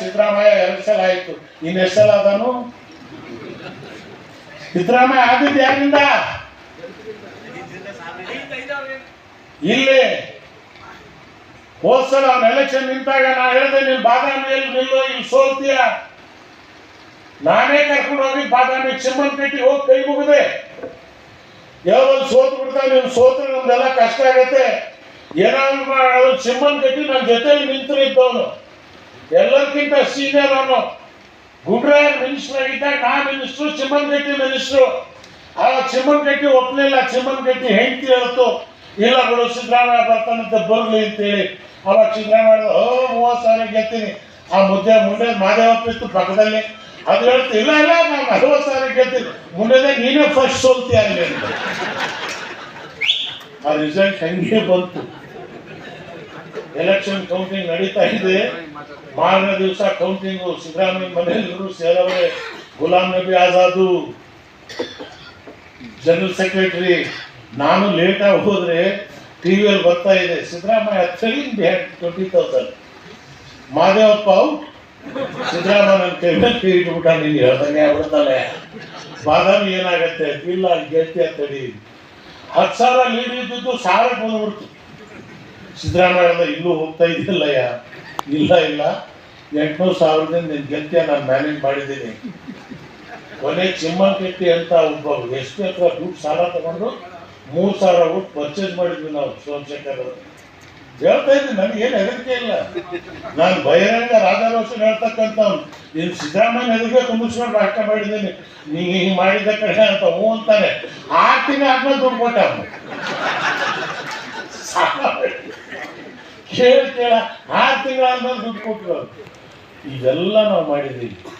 ಸಿದ್ದರಾಮಯ್ಯ ಎರಡು ಸಲ ಆಯ್ತು. ಇನ್ನು ಎಷ್ಟು ಸಲ ಅದನು? ಸಿದ್ದರಾಮಯ್ಯ ಆದಿದ್ದು ಯಾರಿಂದ? ಇಲ್ಲಿ. ಹೋದ್ಸಲ ಅವ್ನ ಎಲೆಕ್ಷನ್ ನಿಂತಾಗ ನಾ ಹೇಳಿದೆ, ನೀನು ಬಾದಾಮಿಯಲ್ಲಿ ನಿಲ್ಲು, ಇಲ್ಲಿ ಸೋಲ್ತೀಯ? ನಾನೇ ಕರ್ಕೊಂಡು ಹೋಗಿ ಬಾದಾಮಿ ಚಿಮ್ಮನ್ ಕಟ್ಟಿ ಹೋಗಿ ಕೈ ಮುಗಿದೆ. ಯಾವಾಗ ಸೋತ್ ಬಿಡ್ತಾ ನೀವು ಸೋತ್ರೆ ನಮ್ದೆಲ್ಲ ಕಷ್ಟ ಆಗತ್ತೆ. ಏನಾದ್ರು ಚಿಮ್ಮನ್ ಕಟ್ಟಿ ನನ್ನ ಜೊತೆಲಿ ನಿಂತು ಇದ್ದವನು. ಎಲ್ಲರಿಗಿಂತ ಸೀನಿಯರ್ ಅವನು. ಗುಂಡ್ರಾಯ್ ಮಿನಿಸ್ಟರ್ ಆಗಿದ್ದಾಗ ನಾ ಮಿನಿಸ್ಟ್ರು ಚಿಮ್ಮನ್ ಗಟ್ಟಿ ಮಿನಿಸ್ಟ್ರು ಆ ಚಿಮ್ಮನ್ ಗಟ್ಟಿ ಒಪ್ಪಲಿಲ್ಲ ಚಿಮ್ಮನ್ ಗಟ್ಟಿ ಹೆಂಡತಿ ಹೇಳ್ತು, ಇಲ್ಲ ಬಿಡು, ಸಿದ್ದರಾಮಯ್ಯ ಬರ್ತಾನಂತ ಬರ್ಲಿ ಅಂತೇಳಿ. ಅವಾಗ ಸಿದ್ದರಾಮಯ್ಯ ಓ ಮೂವತ್ತು ಸಾವಿರ ಗೆಲ್ತೀನಿ. ಆ ಮುದ್ದೆ ಮುಂದೆ ಮಾದೇವಪ್ಪ ಇತ್ತು ಪಕ್ಕದಲ್ಲಿ. ಅದು ಹೇಳ್ತು, ಇಲ್ಲ ಇಲ್ಲ, ನಾನು ನಲ್ವತ್ತು ಸಾವಿರ ಗೆಲ್ತೀನಿ. ಮುಂದೆ ನೀನೇ ಫಸ್ಟ್ ಸೋಲ್ತಿ ಅಲ್ಲಿ ಅಂತ. ಆ ರಿಸಲ್ಟ್ ಹೆಂಗೆ ಬಂತು. ಎಲೆಕ್ಷನ್ ಕೌಂಟಿಂಗ್ ನಡೀತಾ ಇದೆ. ಮಾರನೇ ದಿವಸ ಕೌಂಟಿಂಗು ಸಿದ್ದರಾಮಯ್ಯ ಮನೆಯಲ್ಲೂ ಸೇರವ್ರೆ. ಗುಲಾಂ ನಬಿ ಆಜಾದು. ಜನರಲ್ ಸೆಕ್ರೆಟರಿ ನಾನು ಲೇಟಾಗಿ ಹೋದ್ರೆ ಟಿವಿಯಲ್ಲಿ ಬರ್ತಾ ಇದೆ. Siddaramaiah thrilling behind twenty thousand Mahadevappa Siddaramaiah ಕೈ ಇಟ್ಬಿಟ್ಟ, ನೀನು ಹೇಳ್ದಂಗೆ ಆಗ್ಬಿಡ್ತಾನೆ. ಬಾದಾಮಿ ಏನಾಗತ್ತೆ? ಇಲ್ಲ, ಗೆಲ್ತಿ ಅಂತೇಳಿ. ಹತ್ತು ಸಾವಿರ ಲೀಡ್ ಇದ್ದಿದ್ದು ಸಾವಿರಕ್ಕೆ ಬಂದ್ಬಿಡ್ತು. ಸಿದ್ದರಾಮಯ್ಯ ಇಲ್ಲೂ ಹೋಗ್ತಾ ಇದ್ದಿಲ್ಲಯ್ಯ ಇಲ್ಲ ಇಲ್ಲ. ಎಂಟ್ನೂರು ಸಾವಿರದಿಂದ ನಿನ್ನ ಗೆಲ್ತಿಯ ನಾನು ಮ್ಯಾನೇಜ್ ಮಾಡಿದ್ದೀನಿ. ಕೊನೆ ಚಿಮ್ಮನ್ ಕೆಟ್ಟಿ ಅಂತ ಒಬ್ಬ ಎಷ್ಟು ಹತ್ರ ದುಡ್ಡು ಸಾಲ ತಗೊಂಡು ಮೂರು ಸಾವಿರ ಕೊಟ್ಟು ಪರ್ಚೇಸ್ ಮಾಡಿದ್ವಿ ನಾವು, ಸೋಮಶೇಖರ್ ಅವರು. ಹೇಳ್ತಾ ಇದ್ದೀನಿ, ನನಗೆ ಏನು ಹೆದರಿಕೆ ಇಲ್ಲ. ನಾನು ಬಹಿರಂಗ ರಾಧಾರೋಷನ್ ಹೇಳ್ತಕ್ಕಂಥ ನೀನು ಸಿದ್ದರಾಮಯ್ಯ ಹೆದರಿಕೆ ತುಂಬಿಸ್ಕೊಂಡು ರಾಷ್ಟ್ರ ಮಾಡಿದ್ದೀನಿ. ನೀ ಹಿಂಗೆ ಮಾಡಿದ ಕಡೆ ಅಂತ ಹ್ಞೂ ಅಂತಾನೆ. ಆ ಆದ್ಮೇಲೆ ದುಡ್ಡು ಕೊಟ್ಟ ಆ ತಿಂಗಳ ಆರು ತಿಂಗಳಾದ್ಮೇಲೆ ದುಡ್ಡು ಕೊಟ್ಟರು ಇದೆಲ್ಲ ನಾವು ಮಾಡಿದ್ದೀವಿ.